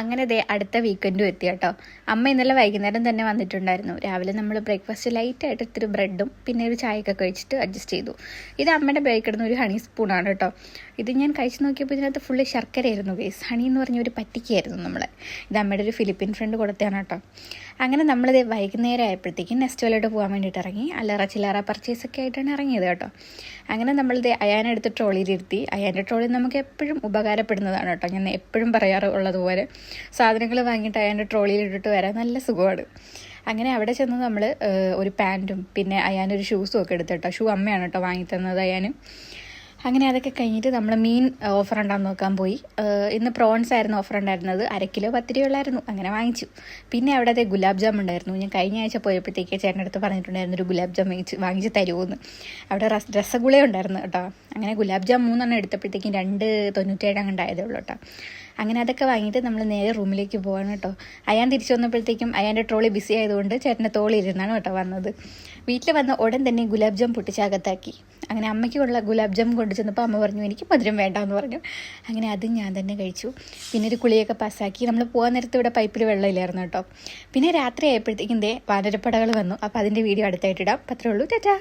അങ്ങനെ ദേ അടുത്ത വീക്കെൻഡും എത്തി കേട്ടോ. അമ്മ ഇന്നലെ വൈകുന്നേരം തന്നെ വന്നിട്ടുണ്ടായിരുന്നു. രാവിലെ നമ്മൾ ബ്രേക്ക്ഫാസ്റ്റ് ലൈറ്റായിട്ട് ഇത്തിരി ബ്രെഡും പിന്നെ ഒരു ചായയൊക്കെ കഴിച്ചിട്ട് അഡ്ജസ്റ്റ് ചെയ്തു. ഇത് അമ്മയുടെ ബേക്കിടുന്ന ഒരു ഹണി സ്പൂണാണ് കേട്ടോ. ഇത് ഞാൻ കഴിച്ചു നോക്കിയപ്പോൾ ഇതിനകത്ത് ഫുള്ള് ശർക്കരയായിരുന്നു വേസ് ഹണി എന്ന് പറഞ്ഞ ഒരു പറ്റിക്കായിരുന്നു നമ്മളെ. ഇത് അമ്മയുടെ ഒരു ഫിലിപ്പീൻ ഫ്രണ്ട് കൊടുത്തതാണ് കേട്ടോ. അങ്ങനെ നമ്മളിത് വൈകുന്നേരം ആയപ്പോഴത്തേക്കും നെസ്റ്റോയിലോട്ട് പോകാൻ വേണ്ടിയിട്ട് ഇറങ്ങി. അല്ലറ ചില്ലറ പർച്ചേസ് ഒക്കെ ആയിട്ടാണ് ഇറങ്ങിയത് കേട്ടോ. അങ്ങനെ നമ്മളിത് അയാനെടുത്ത് ട്രോളിയിലിരുത്തി അയാന്റെ ട്രോളി നമുക്ക് എപ്പോഴും ഉപകാരപ്പെടുന്നതാണ് കേട്ടോ. ഞാൻ എപ്പോഴും പറയാറുള്ളതുപോലെ സാധനങ്ങൾ വാങ്ങിയിട്ട് അയാന്റെ ട്രോളിയിൽ ഇട്ടിട്ട് വരാൻ നല്ല സുഖമാണ്. അങ്ങനെ അവിടെ ചെന്ന് നമ്മൾ ഒരു പാന്റും പിന്നെ അയാനൊരു ഷൂസും ഒക്കെ എടുത്തിട്ടോ ഷൂ അമ്മയാണ് കേട്ടോ വാങ്ങി തന്നത് അയാന്. അങ്ങനെ അതൊക്കെ കഴിഞ്ഞിട്ട് നമ്മൾ മീൻ ഓഫർ ഉണ്ടാകുന്ന നോക്കാൻ പോയി. ഇന്ന് പ്രോൺസ് ആയിരുന്നു ഓഫർ ഉണ്ടായിരുന്നത്. അര കിലോ പത്ത് രൂപ ഉള്ളായിരുന്നു. അങ്ങനെ വാങ്ങിച്ചു. പിന്നെ അവിടത്തെ ഗുലാബ് ജാം ഉണ്ടായിരുന്നു. ഞാൻ കഴിഞ്ഞ ആഴ്ച പോയപ്പോഴത്തേക്ക് ചേട്ടന്റെ അടുത്ത് പറഞ്ഞിട്ടുണ്ടായിരുന്നു ഒരു ഗുലാബ് ജാം വാങ്ങിച്ച് വാങ്ങിച്ച് തരുമെന്ന് അവിടെ റസ് രസഗുള ഉണ്ടായിരുന്നു കേട്ടോ. അങ്ങനെ ഗുലാബ് ജാം മൂന്നെണ്ണം എടുത്തപ്പോഴത്തേക്കും രണ്ട് തൊണ്ണൂറ്റേഴ് അങ്ങനെ ഉണ്ടായതേ ഉള്ളൂ കേട്ടോ. അങ്ങനെ അതൊക്കെ വാങ്ങിയിട്ട് നമ്മൾ നേരെ റൂമിലേക്ക് പോവാണ് കേട്ടോ. അയാൻ തിരിച്ചു വന്നപ്പോഴത്തേക്കും അയാന്റെ ട്രോളി ബിസി ആയതുകൊണ്ട് ചേട്ടന്റെ തോളിയിരുന്നാണ് കേട്ടോ വന്നത്. വീട്ടിൽ വന്ന ഉടൻ തന്നെ ഗുലാബ് ജാം പൊട്ടിച്ചകത്താക്കി അങ്ങനെ അമ്മയ്ക്കുള്ള ഗുലാബ് ജാം കൊണ്ടു ചെന്നപ്പോൾ അമ്മ പറഞ്ഞു എനിക്ക് മധുരം വേണ്ട എന്ന് പറഞ്ഞു. അങ്ങനെ അത് ഞാൻ തന്നെ കഴിച്ചു. പിന്നെ ഒരു കുളിയൊക്കെ പാസ്സാക്കി. നമ്മൾ പോകാൻ നേരത്ത് ഇവിടെ പൈപ്പിൽ വെള്ളമില്ലായിരുന്നു കേട്ടോ. പിന്നെ രാത്രി ആയപ്പോഴത്തേക്കും ദേ വാനരപ്പടകൾ വന്നു. അപ്പോൾ അതിന്റെ വീഡിയോ അടുത്തായിട്ടിടാം അത്രേ ഉള്ളൂ. ടാറ്റാ.